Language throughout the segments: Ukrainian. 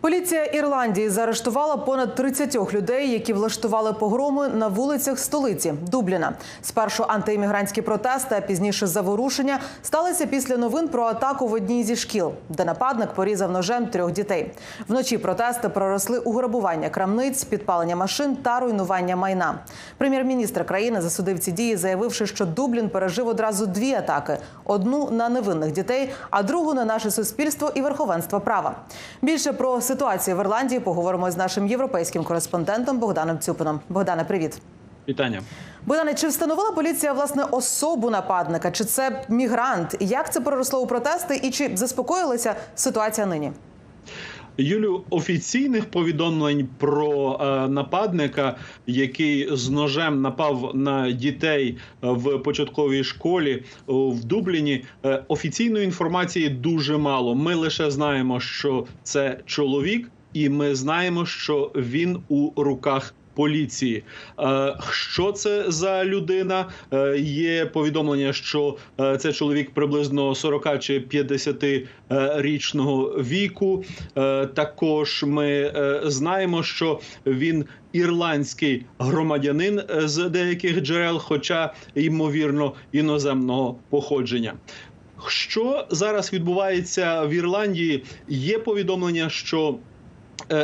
Поліція Ірландії заарештувала понад 30 людей, які влаштували погроми на вулицях столиці Дубліна. Спершу антиіммігрантські протести, а пізніше заворушення сталися після новин про атаку в одній зі шкіл, де нападник порізав ножем трьох дітей. Вночі протести проросли у грабування крамниць, підпалення машин та руйнування майна. Прем'єр-міністр країни засудив ці дії, заявивши, що Дублін пережив одразу дві атаки: одну на невинних дітей, а другу на наше суспільство і верховенство права. Більше про ситуацію в Ірландії поговоримо з нашим європейським кореспондентом Богданом Цюпином. Богдане, привіт. Вітання. Богдане, чи встановила поліція власне особу нападника? Чи це мігрант? Як це проросло у протести? І чи заспокоїлася ситуація нині? Юлю офіційних повідомлень про е, нападника, який з ножем напав на дітей в початковій школі в Дубліні. Е, офіційної інформації дуже мало. Ми лише знаємо, що це чоловік, і ми знаємо, що він у руках. Поліції, Е, що це за людина? Е, Є повідомлення, що е, це чоловік приблизно 40 чи 50 е, річного віку. Також ми знаємо, що він ірландський громадянин з деяких джерел, хоча ймовірно іноземного походження. Що зараз відбувається в Ірландії? Є повідомлення, що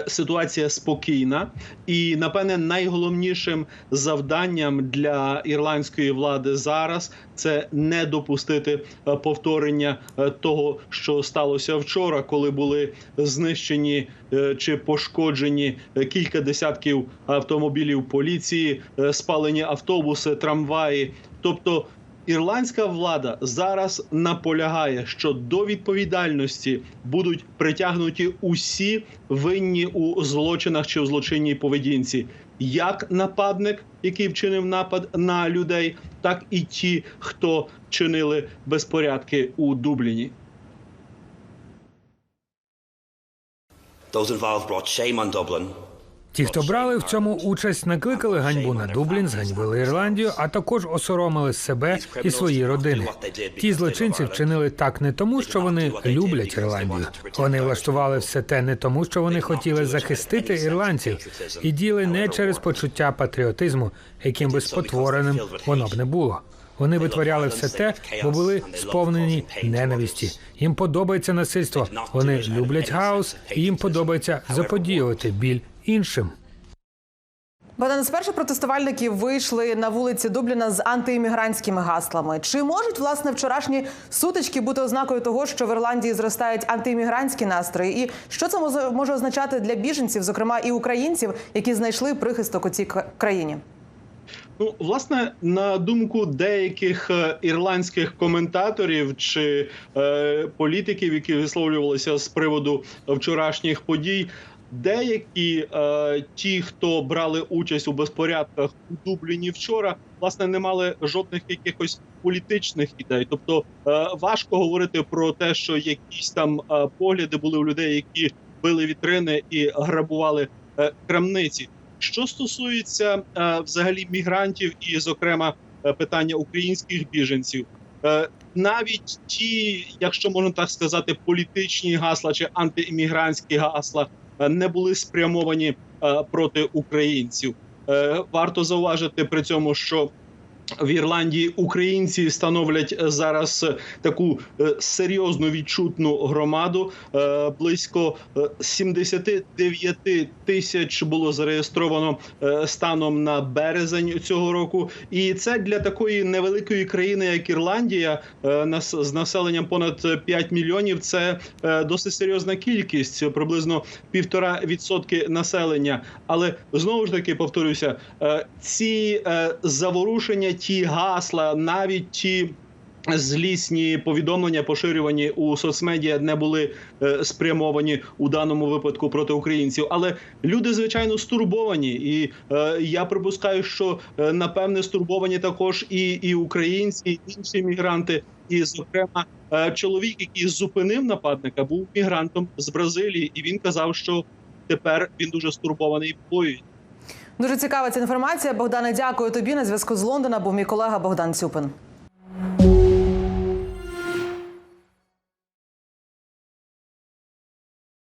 ситуація спокійна, і напевне найголовнішим завданням для ірландської влади зараз це не допустити е, повторення е, того, що сталося вчора, коли були знищені е, чи пошкоджені е, кілька десятків автомобілів поліції, е, спалені автобуси, трамваї, тобто. Ірландська влада зараз наполягає, що до відповідальності будуть притягнуті усі винні у злочинах чи в злочинній поведінці, як нападник, який вчинив напад на людей, так і ті, хто чинили безпорядки у Дубліні. Those involved brought shame on Dublin. Ті, хто брали в цьому участь, накликали ганьбу на Дублін, зганьбили Ірландію, а також осоромили себе і свої родини. Ті злочинці вчинили так не тому, що вони люблять Ірландію. Вони влаштували все те не тому, що вони хотіли захистити ірландців, і діяли не через почуття патріотизму, яким би спотвореним воно б не було. Вони витворяли все те, бо були сповнені ненависті. Їм подобається насильство. Вони люблять хаос, і їм подобається заподіювати біль іншим. Богдане, спершу протестувальники вийшли на вулиці Дубліна з антиіммігрантськими гаслами. Чи можуть власне вчорашні сутички бути ознакою того, що в Ірландії зростають антиіммігрантські настрої? І що це може- може означати для біженців, зокрема і українців, які знайшли прихисток у цій країні? Ну, власне, на думку деяких е, ірландських коментаторів чи е, політиків, які висловлювалися з приводу вчорашніх подій. Деякі е, ті, хто брали участь у безпорядках у Дубліні вчора, власне, не мали жодних якихось політичних ідей. Тобто е, важко говорити про те, що якісь там е, погляди були у людей, які били вітрини і грабували е, крамниці. Що стосується е, взагалі мігрантів, і, зокрема, е, питання українських біженців, е, навіть ті, якщо можна так сказати, політичні гасла чи антиіммігрантські гасла не були спрямовані е, проти українців. Е, варто зауважити при цьому, що в Ірландії українці становлять е, зараз е, таку е, серйозну відчутну громаду. Близько е, 79 тисяч було зареєстровано станом на березень цього року. І це для такої невеликої країни, як Ірландія, з населенням понад 5 мільйонів. Це досить серйозна кількість, приблизно півтора відсотки населення. Але знову ж таки повторюся, ці заворушення, ті гасла, навіть ті. Злісні повідомлення, поширювані у соцмедіа, не були е, спрямовані у даному випадку проти українців. Але люди, звичайно, стурбовані, і е, я припускаю, що е, напевне стурбовані також і, і українці, і інші мігранти. І, зокрема, е, чоловік, який зупинив нападника, був мігрантом з Бразилії, і він казав, що тепер він дуже стурбований бою. Дуже цікава ця інформація. Богдане, дякую тобі. На зв'язку з Лондона був мій колега Богдан Цюпин.